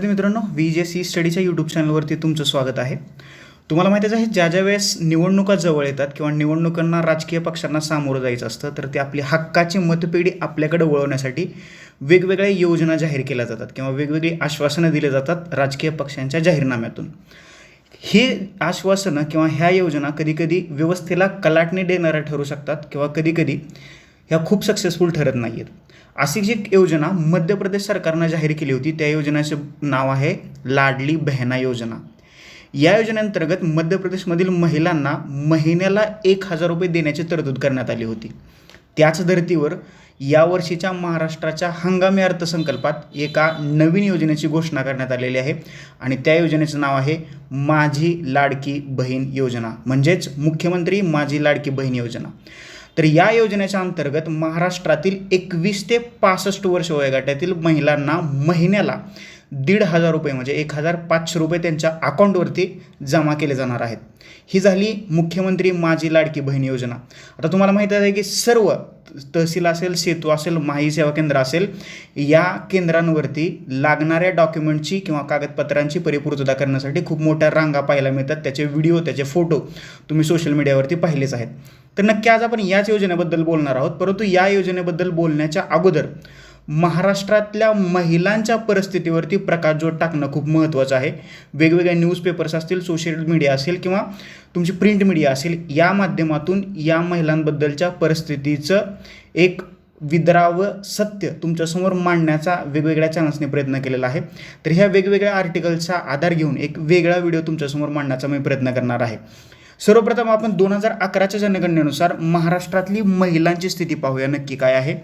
विद्यार्थी मित्रांनो V J C स्टडीच्या YouTube चॅनलवरती तुमचं स्वागत आहे. तुम्हाला माहितीच आहे ज्या ज्या वेळेस निवडणुका जवळ येतात किंवा निवडणुकांना राजकीय पक्षांना सामोरं जायचं असतं तर ते आपली हक्काची मतपेढी आपल्याकडे वळवण्यासाठी वेगवेगळ्या योजना जाहीर केल्या जातात किंवा वेगवेगळी आश्वासनं दिली जातात राजकीय पक्षांच्या जाहीरनाम्यातून. हे आश्वासनं किंवा ह्या योजना कधीकधी व्यवस्थेला कलाटणी देणाऱ्या ठरू शकतात किंवा कधीकधी ह्या खूप सक्सेसफुल ठरत नाही आहेत अशी जी योजना मध्य प्रदेश सरकारनं जाहीर केली होती त्या योजनेचं नाव आहे लाडली बहना योजना. या योजनेअंतर्गत मध्य प्रदेशमधील महिलांना महिन्याला एक हजार रुपये देण्याची तरतूद करण्यात आली होती. त्याच धर्तीवर यावर्षीच्या महाराष्ट्राच्या हंगामी अर्थसंकल्पात एका नवीन योजनेची घोषणा करण्यात आलेली आहे आणि त्या योजनेचं नाव आहे माझी लाडकी बहीण योजना. म्हणजेच मुख्यमंत्री माझी लाडकी बहीण योजना. तर या योजनेच्या अंतर्गत महाराष्ट्रातील एकवीस ते पासष्ट वर्ष वयोगटातील महिलांना महिन्याला दीड हजार रुपये म्हणजे एक हजार पाचशे रुपये त्यांच्या अकाउंटवरती जमा केले जाणार आहेत. ही झाली मुख्यमंत्री माझी लाडकी बहीण योजना. आता तुम्हाला माहीत आहे की सर्व तहसील असेल सेतू असेल माही सेवा केंद्र असेल या केंद्रांवरती लागणाऱ्या डॉक्युमेंटची किंवा कागदपत्रांची परिपूर्तता करण्यासाठी खूप मोठ्या रांगा पाहायला मिळतात. त्याचे व्हिडिओ त्याचे फोटो तुम्ही सोशल मीडियावरती पाहिलेच आहेत. तर नक्की आज आपण याच योजनेबद्दल बोलणार आहोत. परंतु या योजनेबद्दल बोलण्याच्या अगोदर महाराष्ट्रातल्या महिलांच्या परिस्थितीवरती प्रकाशझोत टाकणं खूप महत्त्वाचं आहे. वेगवेगळ्या न्यूजपेपर्स असतील सोशल मीडिया असेल किंवा तुमची प्रिंट मीडिया असेल या माध्यमातून या महिलांबद्दलच्या परिस्थितीचं एक विद्राव सत्य तुमच्यासमोर मांडण्याचा वेगवेगळ्या चॅनल्सने प्रयत्न केलेला आहे. तर ह्या वेगवेगळ्या आर्टिकलचा आधार घेऊन एक वेगळा व्हिडिओ तुमच्यासमोर मांडण्याचा मी प्रयत्न करणार आहे. सर्वप्रथम आपण दोन हजार अकराच्या जनगणनेनुसार महाराष्ट्रातली महिलांची स्थिती पाहूया. नक्की काय आहे?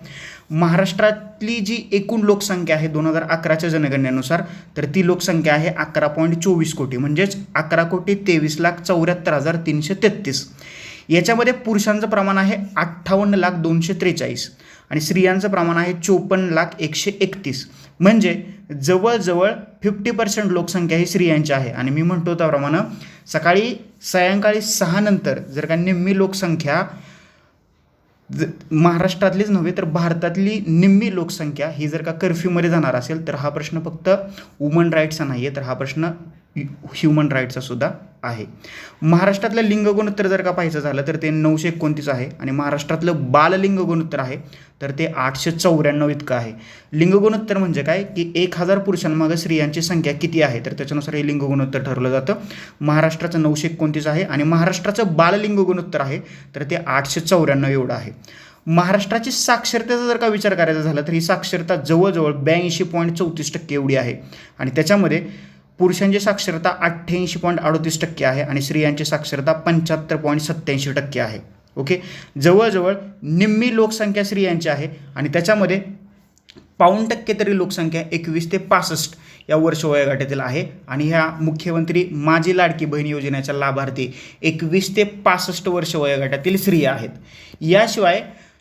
महाराष्ट्रातली जी एकूण लोकसंख्या आहे दोन हजार अकराच्या जनगणनेनुसार तर ती लोकसंख्या आहे अकरा पॉईंट चोवीस कोटी म्हणजेच अकरा कोटी तेवीस लाख चौऱ्याहत्तर हजार तीनशे तेहतीस. याच्यामध्ये पुरुषांचं प्रमाण आहे अठ्ठावन्न लाख दोनशे त्रेचाळीस आणि स्त्रियांचं प्रमाण आहे चोपन्न लाख एकशे एकतीस. म्हणजे जवळजवळ फिफ्टी पर्सेंट लोकसंख्या ही स्त्रियांची आहे. आणि मी म्हणतो त्याप्रमाणे सकाळी सायंकाळी सहानंतर जर का निम्मी लोकसंख्या ज महाराष्ट्रातलीच नव्हे तर भारतातली निम्मी लोकसंख्या ही जर का कर्फ्यूमध्ये जाणार असेल तर हा प्रश्न फक्त वुमन राईट्सचा नाही आहे तर हा प्रश्न ह्युमन राईट्सचा सुद्धा आहे. महाराष्ट्रातलं लिंग गुणोत्तर जर का पाहायचं झालं तर ते नऊशे एकोणतीस आहे आणि महाराष्ट्रातलं बाललिंग गुणोत्तर आहे तर ते आठशे चौऱ्याण्णव इतकं आहे. लिंग गुणोत्तर म्हणजे काय? की एक हजार पुरुषांमागं स्त्रियांची संख्या किती आहे? तर त्याच्यानुसार हे लिंग गुणोत्तर ठरवलं जातं. महाराष्ट्राचं नऊशे एकोणतीस आहे आणि महाराष्ट्राचं बाललिंग गुणोत्तर आहे तर ते आठशे चौऱ्याण्णव एवढं आहे. महाराष्ट्राची साक्षरतेचा जर का विचार करायचा झाला तर ही साक्षरता जवळजवळ ब्याऐंशी पॉईंट चौतीस टक्के एवढी आहे. आणि त्याच्यामध्ये पुरुषांची साक्षरता अठ्ठ्याऐंशी पॉईंट अडतीस टक्के आहे आणि स्त्रियांची साक्षरता पंच्याहत्तर पॉईंट सत्त्याऐंशी टक्के आहे. ओके? जवळजवळ निम्मी लोकसंख्या स्त्रियांची आहे आणि त्याच्यामध्ये पाऊण टक्के तरी लोकसंख्या एकवीस ते पासष्ट या वर्ष वयोगटातील आहे आणि ह्या मुख्यमंत्री माझी लाडकी बहीण योजनेच्या लाभार्थी एकवीस ते पासष्ट वर्ष वयोगटातील स्त्रिया आहेत. याशिवाय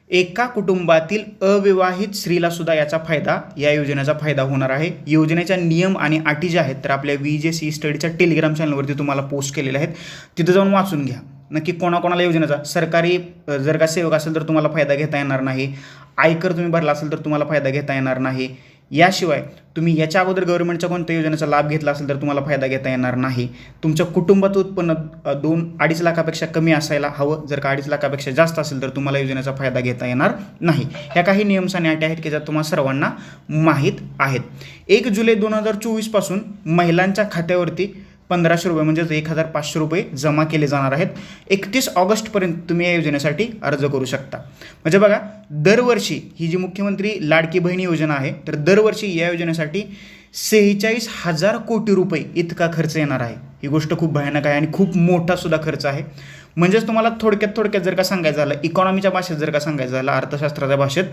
एका कुटुंबातील अविवाहित स्त्रीला सुद्धा याचा फायदा या योजनेचा फायदा होणार आहे. योजनेच्या नियम आणि अटी ज्या आहेत तर आपल्या व्ही जे सी स्टडीच्या टेलिग्राम चॅनलवरती तुम्हाला पोस्ट केलेले आहेत. तिथं जाऊन वाचून घ्या. नक्की कोणाकोणाला योजनेचा सरकारी जर का सेवक असेल तर तुम्हाला फायदा घेता येणार नाही. आयकर तुम्ही भरला असेल तर तुम्हाला फायदा घेता येणार नाही. याशिवाय तुम्ही याच्या अगोदर गव्हर्नमेंटच्या कोणत्या योजनेचा लाभ घेतला असेल तर तुम्हाला फायदा घेता येणार नाही. तुमच्या कुटुंबाचं उत्पन्न दोन अडीच लाखापेक्षा कमी असायला हवं. जर का अडीच लाखापेक्षा जास्त असेल तर तुम्हाला योजनेचा फायदा घेता येणार नाही. ह्या काही नियम्स आणि अटी आहेत की ज्या तुम्हाला सर्वांना माहीत आहेत. एक जुलै दोन हजार चोवीसपासून महिलांच्या खात्यावरती पंधराशे रुपये म्हणजेच एक हजार पाचशे रुपये जमा केले जाणार आहेत. एकतीस ऑगस्टपर्यंत तुम्ही या योजनेसाठी अर्ज करू शकता. म्हणजे बघा दरवर्षी ही जी मुख्यमंत्री लाडकी बहिणी योजना आहे तर दरवर्षी या योजनेसाठी सेहेचाळीस हजार कोटी रुपये इतका खर्च येणार आहे. ही गोष्ट खूप भयानक आहे आणि खूप मोठा सुद्धा खर्च आहे. म्हणजेच तुम्हाला थोडक्यात थोडक्यात जर का सांगायचं झालं इकॉनॉमीच्या भाषेत जर का सांगायचं झालं अर्थशास्त्राच्या भाषेत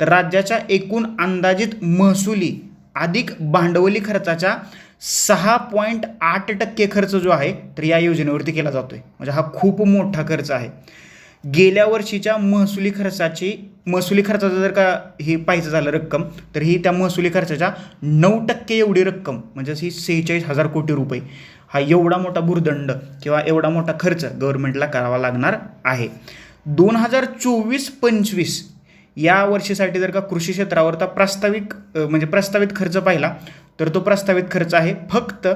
तर राज्याच्या एकूण अंदाजित महसुली अधिक भांडवली खर्चाच्या सहा पॉईंट आठ टक्के खर्च जो आहे तर या योजनेवरती केला जातो आहे म्हणजे हा खूप मोठा खर्च आहे. गेल्या वर्षीच्या महसुली खर्चाची महसुली खर्चाचं जर का हे पाहायचं झालं रक्कम तर ही त्या महसुली खर्चाच्या नऊ टक्के एवढी रक्कम म्हणजे ही सेहेचाळीस हजार कोटी रुपये हा एवढा मोठा भूर्दंड किंवा एवढा मोठा खर्च गव्हर्नमेंटला करावा लागणार आहे. दोन हजार चोवीस पंचवीस या वर्षीसाठी जर का कृषी क्षेत्रावरचा प्रास्ताविक म्हणजे प्रस्तावित खर्च पाहिला तर तो प्रस्तावित खर्च आहे फक्त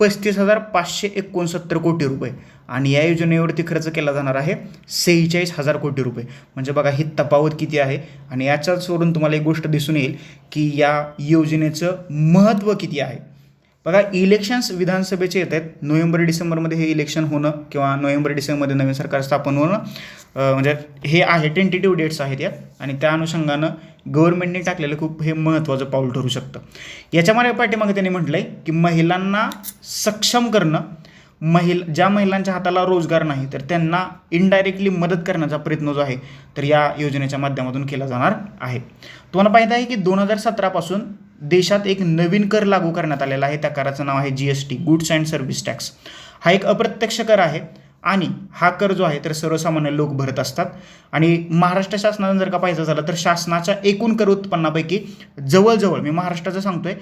पस्तीस हजार पाचशे एकोणसत्तर कोटी रुपये. आणि या योजनेवरती खर्च केला जाणार आहे सेहेचाळीस हजार कोटी रुपये. म्हणजे बघा ही तफावत किती आहे? आणि याच्याचवरून तुम्हाला एक गोष्ट दिसून येईल की या योजनेचं महत्त्व किती आहे? बघा इलेक्शन्स विधानसभेचे येत आहेत. नोव्हेंबर डिसेंबरमध्ये हे इलेक्शन होणं किंवा नोव्हेंबर डिसेंबरमध्ये नवीन सरकार स्थापन होणं म्हणजे हे आहे टेंटेटिव्ह डेट्स आहेत या आणि त्या अनुषंगानं गव्हर्नमेंटने टाकलेलं खूप हे महत्त्वाचं पाऊल ठरू शकतं. याच्यामध्ये पाठीमागे त्यांनी म्हटलं आहे की महिलांना सक्षम करणं महिल ज्या महिलांच्या हाताला रोजगार नाही तर त्यांना इनडायरेक्टली मदत करण्याचा प्रयत्न जो आहे तर या योजनेच्या माध्यमातून केला जाणार आहे. तुम्हाला पाहिजे आहे की दोन हजार सतरापासून देशात एक नवीन कर लागू करण्यात आलेला आहे. त्या कराचं नाव आहे G S T goods and service tax हा एक अप्रत्यक्ष कर आहे आणि हा कर जो आहे तर सर्वसामान्य लोक भरत असतात. आणि महाराष्ट्र शासनानं जर का पाहिजे झालं तर शासनाच्या एकूण कर उत्पन्नापैकी जवळजवळ मी महाराष्ट्राचं सांगतोय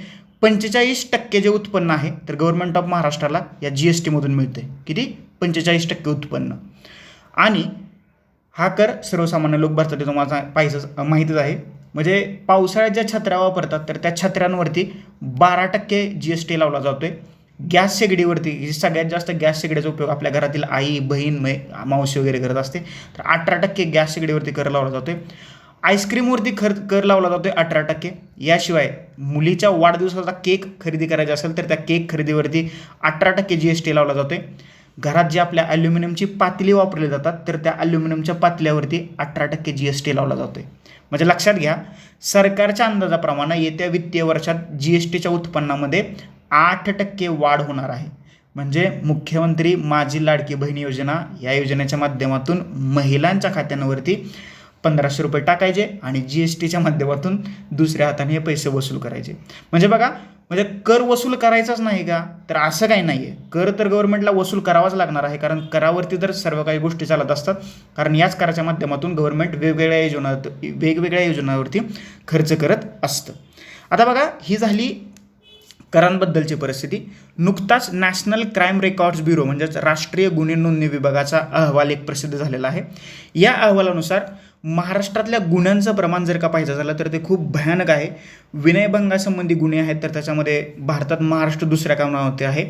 पंचेचाळीस टक्के जे उत्पन्न आहे तर गव्हर्नमेंट ऑफ महाराष्ट्राला या जी एस टीमधून मिळते किती? पंचेचाळीस टक्के उत्पन्न. आणि हा कर सर्वसामान्य लोक भरतात हे तुम्हाला पाहिजे माहितीच आहे. म्हणजे पावसाळ्यात ज्या छत्र्या वापरतात तर त्या छत्र्यांवरती बारा टक्के जी एस टी लावला जातोय. गॅस शेगडीवरती सगळ्यात जास्त गॅस शेगडीचा उपयोग आपल्या घरातील आई बहीण मै मावशी वगैरे करत असते तर अठरा टक्के गॅस शेगडीवरती कर लावला जातोय. आईस्क्रीमवरती खर कर लावला जातोय अठरा टक्के. याशिवाय मुलीच्या वाढदिवसाचा केक खरेदी करायचा असेल तर त्या केक खरेदीवरती अठरा टक्के जी एस टी लावला जातोय. घरात जे आपल्या ॲल्युमिनियमची पातळी वापरली जातात तर त्या ॲल्युमिनियमच्या पातळीवरती अठरा टक्के जी एस टी लावला जातो आहे म्हणजे लक्षात घ्या सरकारच्या अंदाजाप्रमाणे येत्या वित्तीय वर्षात जी एस टीच्या उत्पन्नामध्ये आठ टक्के वाढ होणार आहे. म्हणजे मुख्यमंत्री माझी लाडकी बहीण योजना या योजनेच्या माध्यमातून महिलांच्या खात्यांवरती पंधराशे रुपये टाकायचे आणि जी एस टीच्या माध्यमातून दुसऱ्या हाताने हे पैसे वसूल करायचे. म्हणजे बघा म्हणजे कर वसूल करायचाच नाही का? तर असं काही नाही आहे कर तर गव्हर्नमेंटला वसूल करावाच लागणार आहे. कारण करावरती तर सर्व काही गोष्टी चालत असतात. कारण याच कराच्या माध्यमातून गव्हर्नमेंट वेगवेगळ्या योजना वेगवेगळ्या योजनांवरती खर्च करत असतं. आता बघा ही झाली करांबद्दलची परिस्थिती. नुकताच नॅशनल क्राईम रेकॉर्ड्स ब्युरो म्हणजेच राष्ट्रीय गुन्हे नोंदणी विभागाचा अहवाल एक प्रसिद्ध झालेला आहे. या अहवालानुसार महाराष्ट्रातल्या गुन्ह्यांचं प्रमाण जर का पाहायचं झालं तर ते खूप भयानक आहे. विनयभंगासंबंधी गुन्हे आहेत तर त्याच्यामध्ये भारतात महाराष्ट्र दुसऱ्या क्रमांकावरती आहे.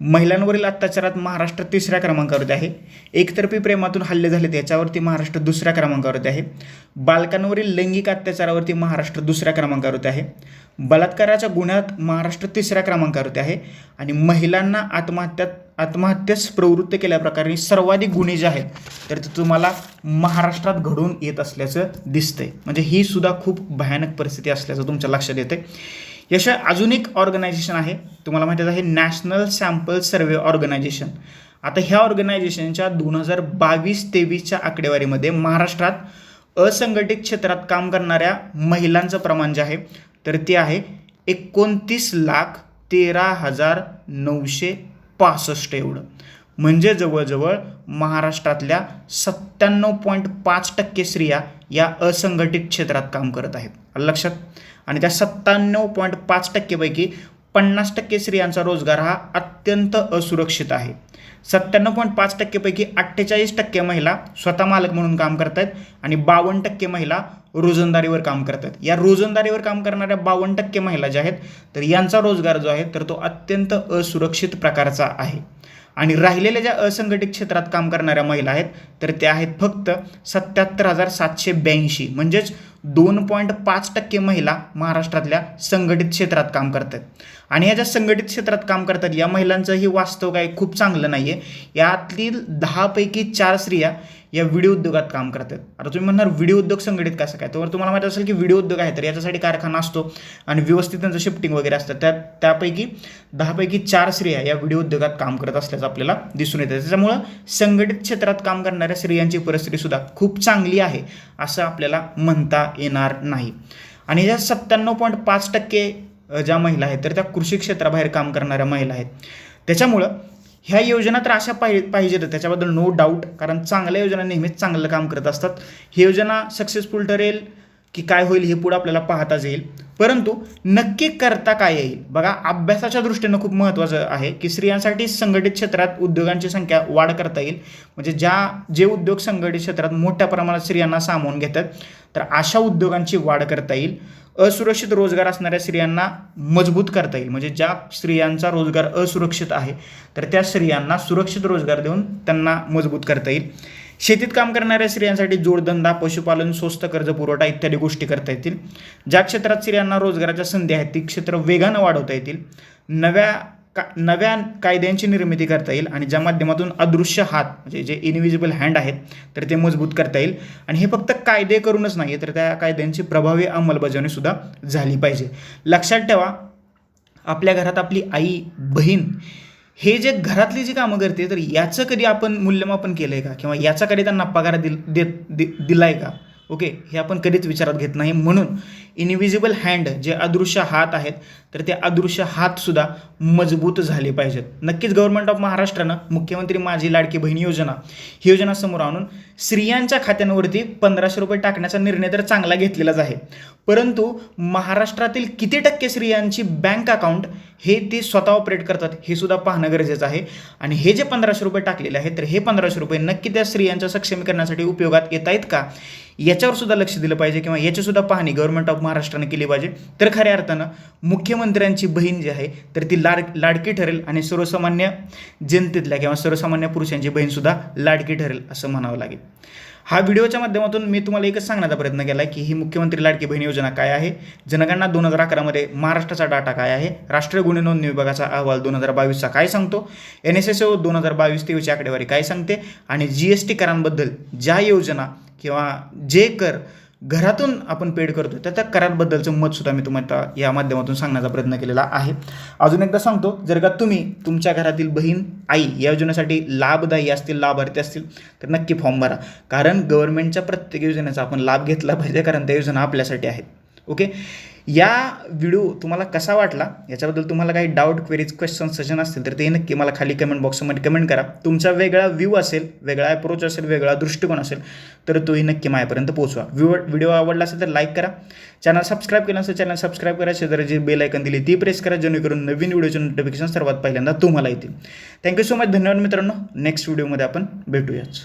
महिलांवरील अत्याचारात महाराष्ट्र तिसऱ्या क्रमांकावरती आहे. एकतर्फी प्रेमातून हल्ले झाले त्याच्यावरती महाराष्ट्र दुसऱ्या क्रमांकावरती आहे. बालकांवरील लैंगिक अत्याचारावरती महाराष्ट्र दुसऱ्या क्रमांकावरती आहे. बलात्काराच्या गुन्ह्यात महाराष्ट्र तिसऱ्या क्रमांकावरती आहे. आणि महिलांना आत्महत्यात आत्महत्येस प्रवृत्त केल्याप्रकारे सर्वाधिक गुन्हे जे आहेत तर ते तुम्हाला महाराष्ट्रात घडून येत असल्याचं दिसतंय. म्हणजे ही सुद्धा खूप भयानक परिस्थिती असल्याचं तुमच्या लक्षात येते याशिवाय अजून एक ऑर्गनायझेशन आहे. तुम्हाला माहितीच आहे नॅशनल सॅम्पल सर्वे ऑर्गनायझेशन आता ह्या ऑर्गनायझेशनच्या दोन हजार बावीस तेवीसच्या आकडेवारीमध्ये महाराष्ट्रात असंघटित क्षेत्रात काम करणाऱ्या महिलांचं प्रमाण जे आहे तर ते आहे एकोणतीस लाख तेरा हजार नऊशे पासष्ट एवढं. म्हणजे जवळजवळ महाराष्ट्रातल्या सत्त्याण्णव पॉईंट पाच टक्के स्त्रिया या असंघटित क्षेत्रात काम करत आहेत. लक्षात? आणि त्या सत्त्याण्णव पॉईंट पाच टक्केपैकी पन्नास टक्के स्त्रियांचा रोजगार हा अत्यंत असुरक्षित आहे. सत्त्याण्णव पॉईंट पाच टक्केपैकी अठ्ठेचाळीस टक्के महिला स्वतः मालक म्हणून काम करत आहेत आणि बावन्न टक्के महिला रोजंदारीवर काम करतात या रोजंदारीवर काम करणाऱ्या बावन्न टक्के महिला ज्या आहेत तर यांचा रोजगार जो आहे तर तो अत्यंत असुरक्षित प्रकारचा आहे. आणि राहिलेल्या ज्या असंघटित क्षेत्रात काम करणाऱ्या महिला आहेत तर त्या आहेत फक्त सत्याहत्तर हजार सातशे ब्याऐंशी. म्हणजेच दोन पॉईंट पाच टक्के महिला महाराष्ट्रातल्या संघटित क्षेत्रात काम करतात. आणि या ज्या संघटित क्षेत्रात काम करतात या महिलांचंही वास्तव काय खूप चांगलं नाही आहे यातील दहापैकी चार स्त्रिया या व्हिडिओ उद्योगात काम करतात. आता तुम्ही म्हणणार व्हिडिओ उद्योग संघटित कसं काय? तर तुम्हाला माहिती असेल की व्हिडिओ उद्योग आहे तर याच्यासाठी कारखाना असतो आणि व्यवस्थित त्यांचं शिफ्टिंग वगैरे असतं. त्या त्यापैकी दहापैकी चार स्त्रिया या व्हिडिओ उद्योगात काम करत असल्याचं आपल्याला दिसून येतं. त्याच्यामुळं संघटित क्षेत्रात काम करणाऱ्या स्त्रियांची परिस्थिती सुद्धा खूप चांगली आहे असं आपल्याला म्हणता येणार नाही. आणि ज्या सत्त्याण्णव पॉईंट पाच टक्के ज्या महिला आहेत तर त्या कृषी क्षेत्राबाहेर काम करणाऱ्या महिला आहेत. त्याच्यामुळं ह्या योजना तर अशा पाहि पाहिजेत. त्याच्याबद्दल नो डाऊट कारण चांगल्या योजना नेहमीच चांगलं काम करत असतात. ही योजना सक्सेसफुल ठरेल की काय होईल हे पुढं आपल्याला पाहताच येईल. परंतु नक्की करता काय येईल? बघा अभ्यासाच्या दृष्टीनं खूप महत्त्वाचं आहे की स्त्रियांसाठी संघटित क्षेत्रात उद्योगांची संख्या वाढ करता येईल. म्हणजे ज्या जे उद्योग संघटित क्षेत्रात मोठ्या प्रमाणात स्त्रियांना सामावून घेतात तर अशा उद्योगांची वाढ करता येईल. असुरक्षित रोजगार असणाऱ्या स्त्रियांना मजबूत करता येईल. म्हणजे ज्या स्त्रियांचा रोजगार असुरक्षित आहे तर त्या स्त्रियांना सुरक्षित रोजगार देऊन त्यांना मजबूत करता येईल. शेतीत काम करणाऱ्या स्त्रियांसाठी जोडधंदा पशुपालन स्वस्त कर्ज पुरवठा इत्यादी गोष्टी करता येतील. ज्या क्षेत्रात स्त्रियांना रोजगाराच्या संधी आहेत ती क्षेत्र वेगानं वाढवता येतील. नव्या का नव्या कायद्यांची निर्मिती करता येईल आणि ज्या माध्यमातून अदृश्य हात म्हणजे जे इनव्हिजिबल हँड आहेत तर ते मजबूत करता येईल. आणि हे फक्त कायदे करूनच नाही तर त्या कायद्यांची प्रभावी अंमलबजावणीसुद्धा झाली पाहिजे. लक्षात ठेवा आपल्या घरात आपली आई बहीण हे जे घरातली जी कामं करते तर याचं कधी आपण मूल्यमापन केलं आहे का? किंवा याचा कधी त्यांना पगार दिल देत दि दिला आहे का? ओके हे आपण कधीच विचारात घेत नाही. म्हणून इनविजिबल हँड जे अदृश्य हात आहेत तर ते अदृश्य हातसुद्धा मजबूत झाले पाहिजेत. नक्कीच गव्हर्नमेंट ऑफ महाराष्ट्रानं मुख्यमंत्री माझी लाडकी बहीण योजना ही योजना समोर आणून स्त्रियांच्या खात्यांवरती पंधराशे रुपये टाकण्याचा निर्णय तर चांगला घेतलेलाच आहे. परंतु महाराष्ट्रातील किती टक्के स्त्रियांची बँक अकाउंट हे ते स्वतः ऑपरेट करतात हे सुद्धा पाहणं गरजेचं आहे. आणि हे जे पंधराशे रुपये टाकलेले आहेत तर हे पंधराशे रुपये नक्की त्या स्त्रियांच्या सक्षमीकरणासाठी उपयोगात येत आहेत का? याच्यावर सुद्धा लक्ष दिलं पाहिजे किंवा याची सुद्धा पाहणी गव्हर्नमेंट ऑफ महाराष्ट्राने केली पाहिजे. तर खऱ्या अर्थानं मुख्यमंत्र्यांची बहीण जी आहे तर ती लाड लाडकी ठरेल आणि सर्वसामान्य जनतेतल्या किंवा सर्वसामान्य पुरुषांची बहीणसुद्धा लाडकी ठरेल असं म्हणावं लागेल. हा व्हिडिओच्या माध्यमातून मी तुम्हाला एकच सांगण्याचा प्रयत्न केला आहे की ही मुख्यमंत्री लाडकी बहीण योजना काय आहे? जनगणना दोन हजार अकरामध्ये महाराष्ट्राचा डाटा काय आहे? राष्ट्रीय गुन्हे नोंदणी विभागाचा अहवाल दोन हजार बावीसचा काय सांगतो? एन एस एस ओ दोन हजार बावीस तेवीसची आकडेवारी काय सांगते? आणि जी एस टी करांबद्दल ज्या योजना किंवा जे कर घरातून आपण पेड करतो तर त्या करारबद्दलचं मतसुद्धा मी तुम्हाला या माध्यमातून सांगण्याचा प्रयत्न केलेला आहे. अजून एकदा सांगतो जर का तुम्ही तुमच्या घरातील बहीण आई या योजनेसाठी लाभदायी असतील लाभार्थी असतील तर नक्की फॉर्म भरा. कारण गव्हर्नमेंटच्या प्रत्येक योजनेचा आपण लाभ घेतला पाहिजे कारण त्या योजना आपल्यासाठी आहेत. ओके या व्हिडिओ तुम्हाला कसा वाटला? याच्याबद्दल तुम्हाला काही डाऊट क्वेरीज क्वेश्चन सजन असतील तर ते नक्की मला खाली कमेंट बॉक्समध्ये कमेंट करा. तुमचा वेगळा व्ह्यू असेल वेगळा अप्रोच असेल वेगळा दृष्टिकोन असेल तर तोही नक्की माझ्यापर्यंत पोहोचवा. व्ह्यू व्हिडिओ आवडला असेल तर लाईक करा. चॅनल सबस्क्राईब केलं असेल चॅनल सबस्क्राईब करा. शेजारी जी बेल आयकन दिली ती प्रेस करा जेणेकरून नवीन व्हिडिओचे नोटिफिकेशन सर्वात पहिल्यांदा तुम्हाला येतील. थँक्यू सो मच धन्यवाद मित्रांनो. नेक्स्ट व्हिडिओमध्ये आपण भेटूयाच.